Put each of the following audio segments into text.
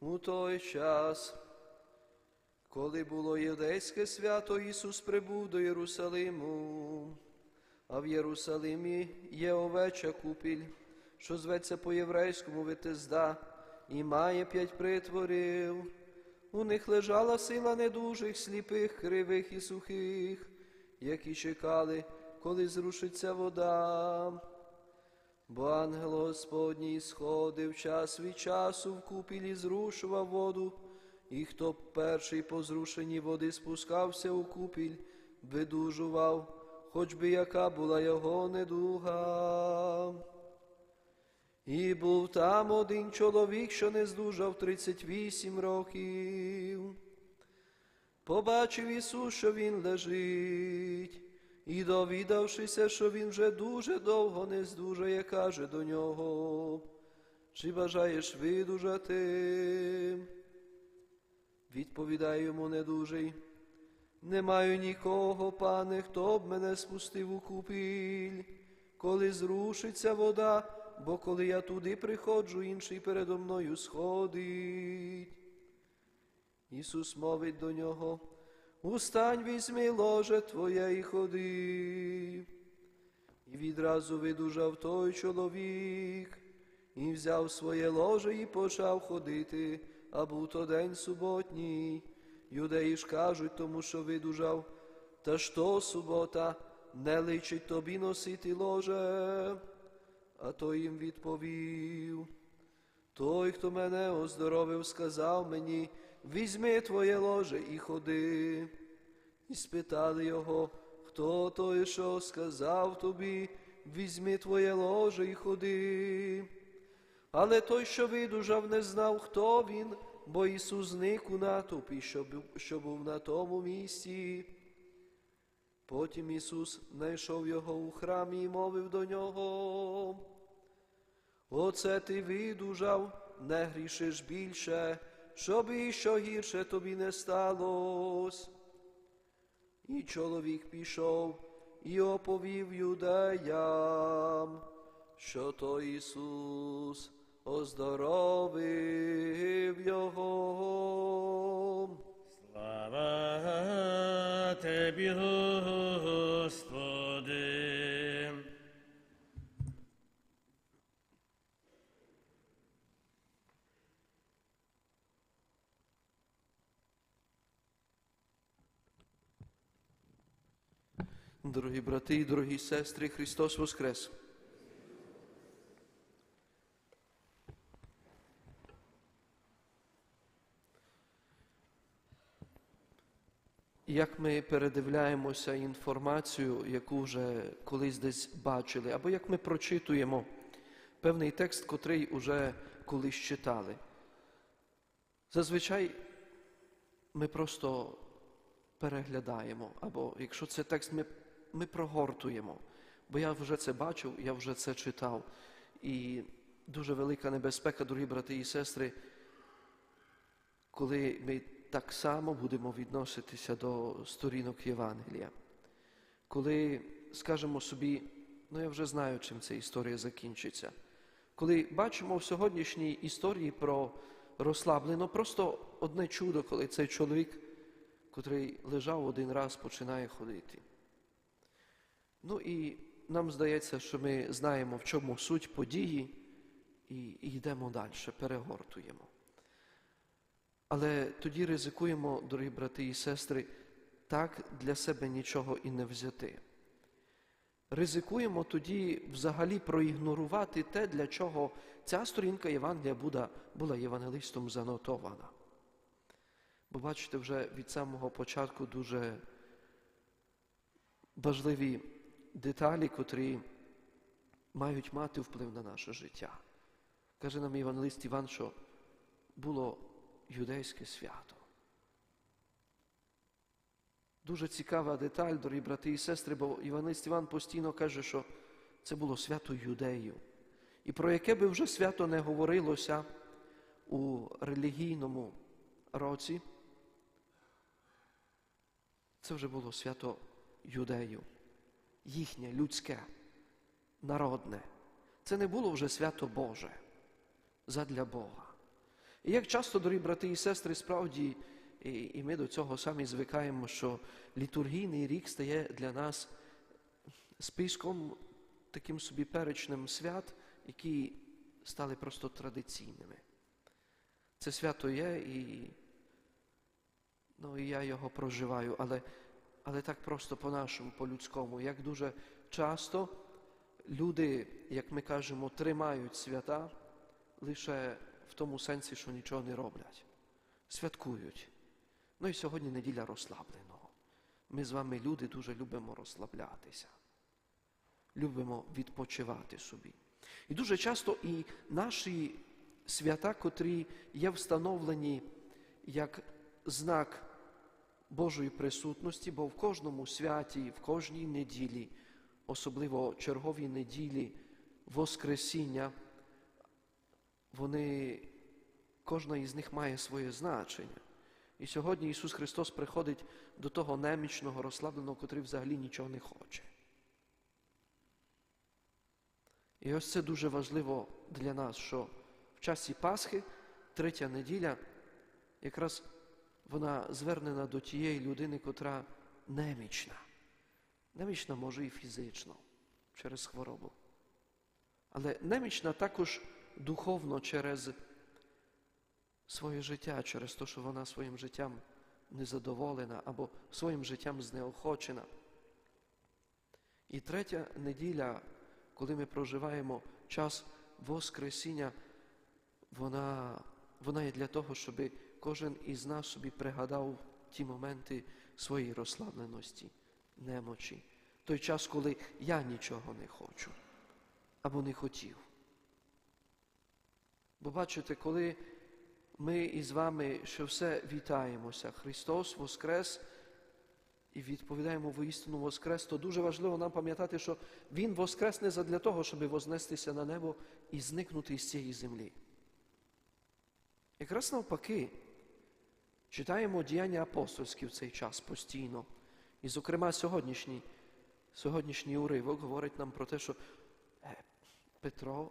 У той час, коли було юдейське свято, Ісус прибув до Єрусалиму, а в Єрусалимі є овеча купіль, що зветься по-єврейському Витезда, і має п'ять притворів. У них лежала сила недужих, сліпих, кривих і сухих, які чекали, коли зрушиться вода. Бо ангел Господній сходив час від часу в купілі зрушував воду, і хто перший по зрушенні води спускався у купіль, видужував, хоч би яка була його недуга. І був там один чоловік, що не здужав 38 років. Побачив Ісус, що він лежить, і довідавшися, що він вже дуже довго не здужає, каже до нього, чи бажаєш видужати? Відповідає йому недужий. Не маю нікого, пане, хто б мене спустив у купіль, коли зрушиться вода, бо коли я туди приходжу, інший передо мною сходить. Ісус мовить до нього, устань, візьми ложе твоє і ходи. І відразу видужав той чоловік, і взяв своє ложе і почав ходити, а був то день суботній. Юдеї ж кажуть тому, що видужав, та що субота, не личить тобі носити ложе. А той їм відповів. Той, хто мене оздоровив, сказав мені, візьми твоє ложе і ходи. І спитали його, хто той, що сказав тобі, візьми твоє ложе і ходи. Але той, що видужав, не знав, хто він, бо Ісус зник у натовпі, що був, на тому місці. Потім Ісус знайшов його у храмі і мовив до нього. Оце ти видужав, не грішиш більше, щоб і що гірше тобі не сталось. І чоловік пішов і оповів юдеям, що то Ісус оздоровив його. Слава Тебі, Господи. Дорогі брати і дорогі сестри, Христос Воскрес! Як ми передивляємося інформацію, яку вже колись десь бачили, або як ми прочитуємо певний текст, котрий уже колись читали. Зазвичай ми просто переглядаємо, або якщо це текст, ми, ми прогортуємо. Бо я вже це бачив, я вже це читав. І дуже велика небезпека, дорогі брати і сестри, коли ми так само будемо відноситися до сторінок Євангелія. Коли скажемо собі, ну я вже знаю, чим ця історія закінчиться. Коли бачимо в сьогоднішній історії про розслаблено просто одне чудо, коли цей чоловік, котрий лежав один раз, починає ходити. Ну і нам здається, що ми знаємо, в чому суть події, і, йдемо далі, перегортуємо. Але тоді ризикуємо, дорогі брати і сестри, так для себе нічого і не взяти. Ризикуємо тоді взагалі проігнорувати те, для чого ця сторінка Євангелія була, була євангелистом занотована. Бо бачите, вже від самого початку дуже важливі деталі, котрі мають мати вплив на наше життя. Каже нам євангелист Іван, що було юдейське свято. Дуже цікава деталь, дорогі брати і сестри, бо Іванист Іван постійно каже, що це було свято юдеїв. І про яке би вже свято не говорилося у релігійному році, це вже було свято юдеїв, їхнє людське, народне. Це не було вже свято Боже задля Бога. І як часто, дорогі брати і сестри, справді, і, і ми до цього самі звикаємо, що літургійний рік стає для нас списком таким собі перечнем свят, які стали просто традиційними. Це свято є, і, ну, і я його проживаю, але, але так просто по-нашому, по-людському, як дуже часто люди, як ми кажемо, тримають свята лише в тому сенсі, що нічого не роблять. Святкують. Ну і сьогодні неділя розслабленого. Ми з вами, люди, дуже любимо розслаблятися. Любимо відпочивати собі. І дуже часто і наші свята, котрі є встановлені як знак Божої присутності, бо в кожному святі, в кожній неділі, особливо черговій неділі, Воскресіння, вони, кожна із них має своє значення. І сьогодні Ісус Христос приходить до того немічного, розслабленого, котрий взагалі нічого не хоче. І ось це дуже важливо для нас, що в часі Пасхи, третя неділя, якраз вона звернена до тієї людини, котра немічна. Немічна може і фізично через хворобу. Але немічна також духовно через своє життя, через те, що вона своїм життям незадоволена або своїм життям знеохочена. І третя неділя, коли ми проживаємо час Воскресіння, вона, вона є для того, щоб кожен із нас собі пригадав ті моменти своєї розслабленості, немочі, той час, коли я нічого не хочу або не хотів. Бо бачите, коли ми із вами ще все вітаємося, Христос Воскрес і відповідаємо воістину Воскрес, то дуже важливо нам пам'ятати, що Він Воскрес не задля того, щоб вознестися на небо і зникнути із цієї землі. Якраз навпаки, читаємо діяння апостольські в цей час постійно. І, зокрема, сьогоднішній, сьогоднішній уривок говорить нам про те, що е, Петро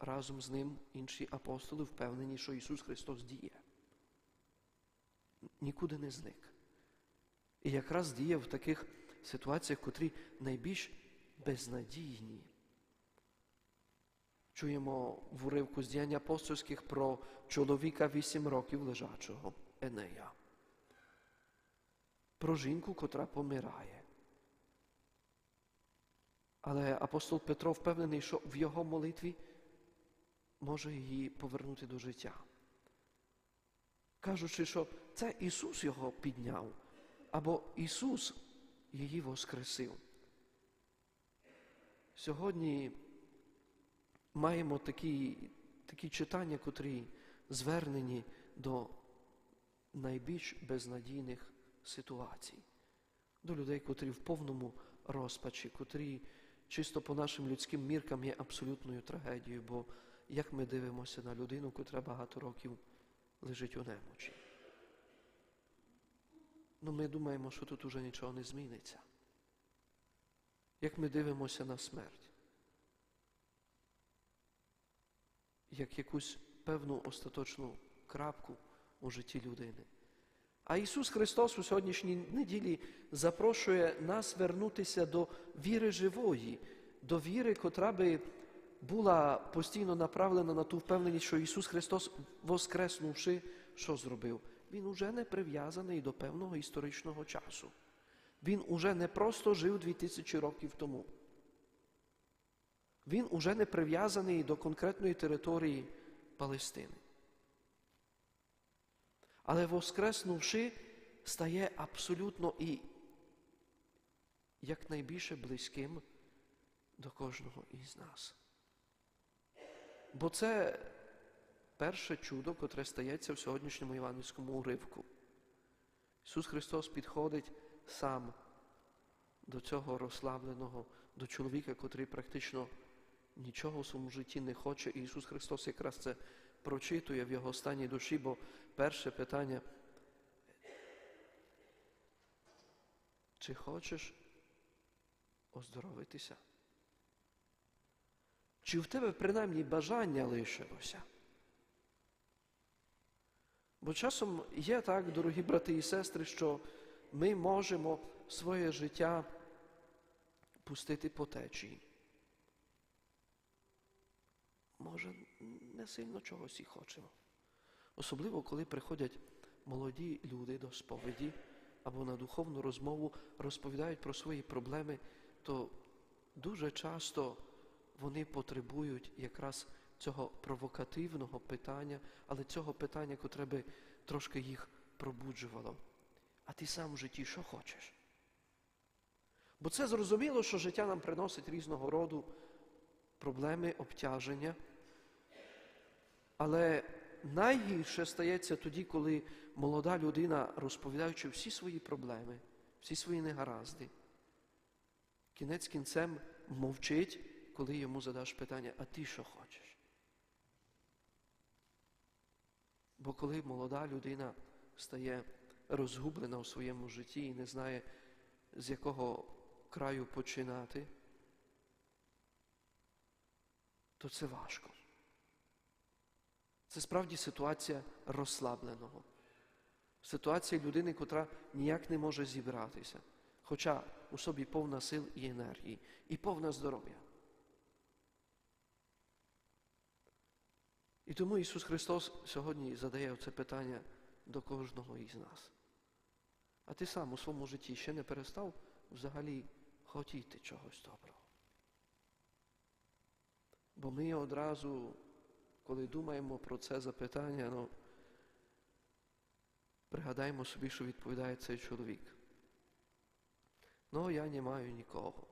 разом з ним інші апостоли впевнені, що Ісус Христос діє. Нікуди не зник. І якраз діє в таких ситуаціях, котрі найбільш безнадійні. Чуємо в уривку з діянь апостольських про чоловіка вісім років лежачого Енея. Про жінку, котра помирає. Але апостол Петро впевнений, що в його молитві може її повернути до життя. Кажучи, що це Ісус його підняв, або Ісус її воскресив. Сьогодні маємо такі, такі читання, котрі звернені до найбільш безнадійних ситуацій, до людей, котрі в повному розпачі, котрі чисто по нашим людським міркам є абсолютною трагедією, бо як ми дивимося на людину, котра багато років лежить у немочі. Ну, ми думаємо, що тут уже нічого не зміниться. Як ми дивимося на смерть, як якусь певну остаточну крапку у житті людини. А Ісус Христос у сьогоднішній неділі запрошує нас вернутися до віри живої, до віри, котра би була постійно направлена на ту впевненість, що Ісус Христос, воскреснувши, що зробив? Він уже не прив'язаний до певного історичного часу. Він уже не просто жив дві тисячі років тому. Він уже не прив'язаний до конкретної території Палестини. Але воскреснувши, стає абсолютно і якнайбільше близьким до кожного із нас. Бо це перше чудо, котре стається в сьогоднішньому іванівському уривку. Ісус Христос підходить сам до цього розслабленого, до чоловіка, котрий практично нічого в своєму житті не хоче. І Ісус Христос якраз це прочитує в його стані душі, бо перше питання. Чи хочеш оздоровитися? Чи в тебе принаймні бажання лишилося? Бо часом є так, дорогі брати і сестри, що ми можемо своє життя пустити по течії. Може, не сильно чогось і хочемо. Особливо, коли приходять молоді люди до сповіді або на духовну розмову розповідають про свої проблеми, то дуже часто вони потребують якраз цього провокативного питання, але цього питання, котре би трошки їх пробуджувало. А ти сам в житті що хочеш? Бо це зрозуміло, що життя нам приносить різного роду проблеми, обтяження. Але найгірше стається тоді, коли молода людина, розповідаючи всі свої проблеми, всі свої негаразди, кінець кінцем мовчить, коли йому задаш питання, а ти що хочеш? Бо коли молода людина стає розгублена у своєму житті і не знає, з якого краю починати, то це важко. Це справді ситуація розслабленого. Ситуація людини, котра ніяк не може зібратися, хоча у собі повна сил і енергії, і повна здоров'я. І тому Ісус Христос сьогодні задає це питання до кожного із нас. А ти сам у своєму житті ще не перестав взагалі хотіти чогось доброго. Бо ми одразу, коли думаємо про це запитання, ну, пригадаємо собі, що відповідає цей чоловік. Ну, я не маю нікого.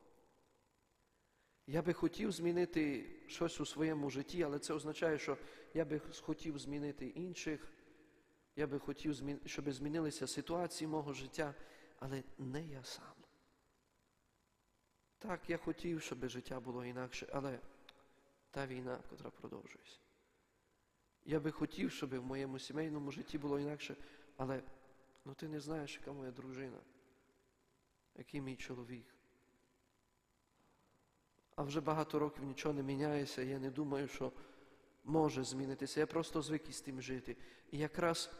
Я би хотів змінити щось у своєму житті, але це означає, що я би хотів змінити інших, я би хотів, щоб змінилися ситуації мого життя, але не я сам. Так, я хотів, щоб життя було інакше, але та війна, котра продовжується. Я би хотів, щоб в моєму сімейному житті було інакше, але ну, ти не знаєш, яка моя дружина, який мій чоловік. А вже багато років нічого не міняється, я не думаю, що може змінитися. Я просто звик із тим жити. І якраз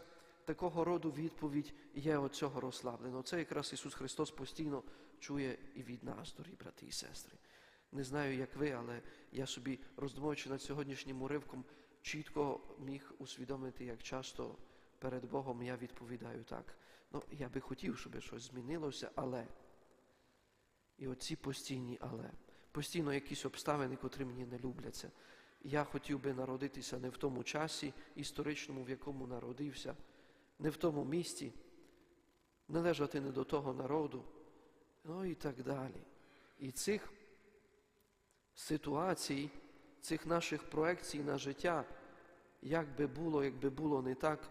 такого роду відповідь є от цього розслабленого. Це якраз Ісус Христос постійно чує і від нас, дорогі брати і сестри. Не знаю, як ви, але я собі, роздумуючи над сьогоднішнім уривком, чітко міг усвідомити, як часто перед Богом я відповідаю так. Ну, я би хотів, щоб щось змінилося, але. І оці постійні але. Постійно якісь обставини, котрі мені не любляться. Я хотів би народитися не в тому часі історичному, в якому народився, не в тому місті, належати не до того народу, ну і так далі. І цих ситуацій, цих наших проекцій на життя, як би було, якби було не так,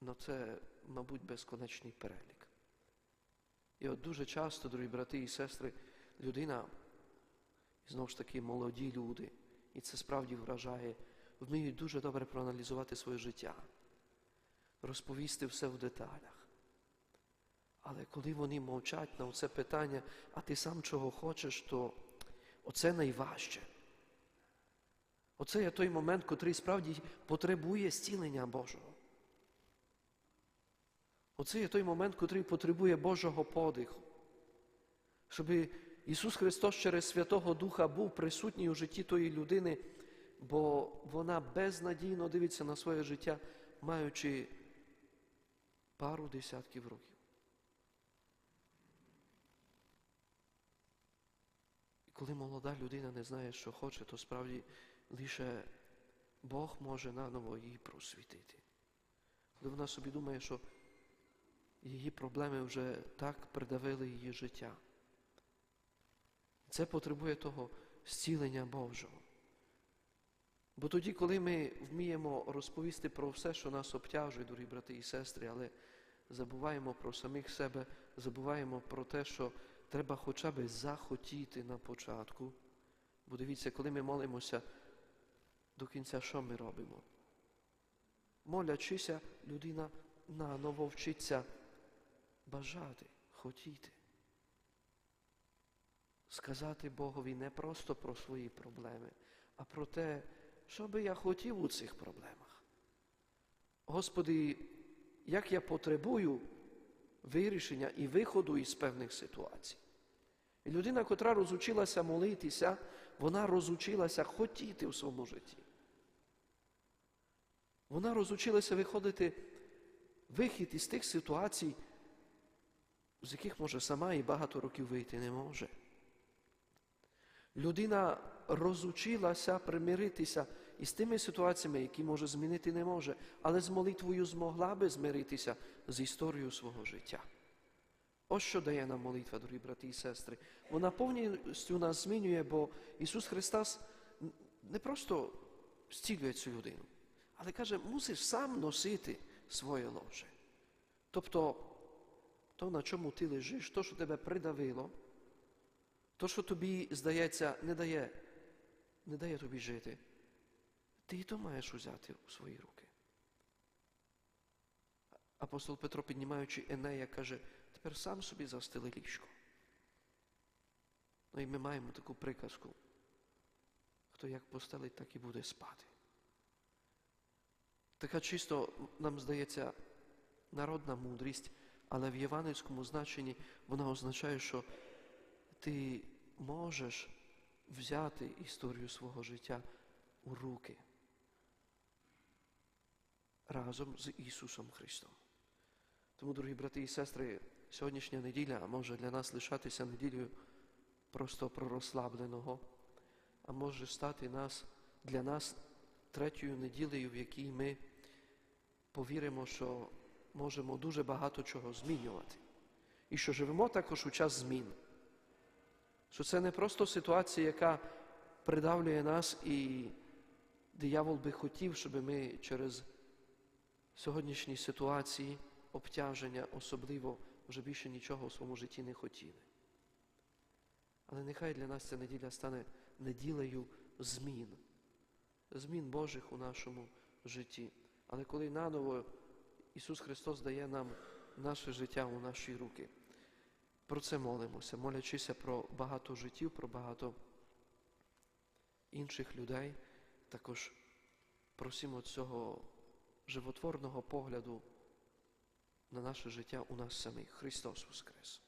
ну це, мабуть, безконечний перелік. І от дуже часто, дорогі брати і сестри, людина, знову ж таки молоді люди, і це справді вражає, вміють дуже добре проаналізувати своє життя, розповісти все в деталях. Але коли вони мовчать на це питання, а ти сам чого хочеш, то оце найважче. Оце є той момент, котрий справді потребує зцілення Божого. Оце є той момент, котрий потребує Божого подиху, щоб Ісус Христос через Святого Духа був присутній у житті тої людини, бо вона безнадійно дивиться на своє життя, маючи пару десятків років. І коли молода людина не знає, що хоче, то справді лише Бог може наново її просвітити. Коли вона собі думає, що її проблеми вже так придавили її життя. Це потребує того зцілення Божого. Бо тоді, коли ми вміємо розповісти про все, що нас обтяжує, дорогі брати і сестри, але забуваємо про самих себе, забуваємо про те, що треба хоча б захотіти на початку. Бо дивіться, коли ми молимося, до кінця що ми робимо? Молячися, людина наново вчиться бажати, хотіти. Сказати Богові не просто про свої проблеми, а про те, що би я хотів у цих проблемах. Господи, як я потребую вирішення і виходу із певних ситуацій. І людина, котра розучилася молитися, вона розучилася хотіти у своєму житті. Вона розучилася виходити вихід із тих ситуацій, з яких може сама і багато років вийти не може. Людина розучилася примиритися із тими ситуаціями, які може змінити не може, але з молитвою змогла би змиритися з історією свого життя. Ось що дає нам молитва, дорогі брати і сестри. Вона повністю нас змінює, бо Ісус Христос не просто зцілює цю людину, але каже, мусиш сам носити своє ложе. Тобто, то, на чому ти лежиш, то, що тебе придавило, то, що тобі, здається, не дає, не дає тобі жити, ти і то маєш узяти у свої руки. Апостол Петро, піднімаючи Енея, каже, тепер сам собі застели ліжко. Ну і ми маємо таку приказку. Хто як постелить, так і буде спати. Така чисто, нам здається, народна мудрість, але в євангельському значенні вона означає, що ти можеш взяти історію свого життя у руки разом з Ісусом Христом. Тому, дорогі брати і сестри, сьогоднішня неділя може для нас лишатися неділею просто пророзслабленого, а може стати нас, для нас третьою неділею, в якій ми повіримо, що можемо дуже багато чого змінювати. І що живемо також у час змін. Що це не просто ситуація, яка придавлює нас, і диявол би хотів, щоб ми через сьогоднішні ситуації, обтяження, особливо вже більше нічого у своєму житті не хотіли. Але нехай для нас ця неділя стане неділею змін, змін Божих у нашому житті. Але коли наново Ісус Христос дає нам наше життя у наші руки, про це молимося, молячися про багато життів, про багато інших людей, також просимо цього животворного погляду на наше життя у нас самих. Христос Воскрес!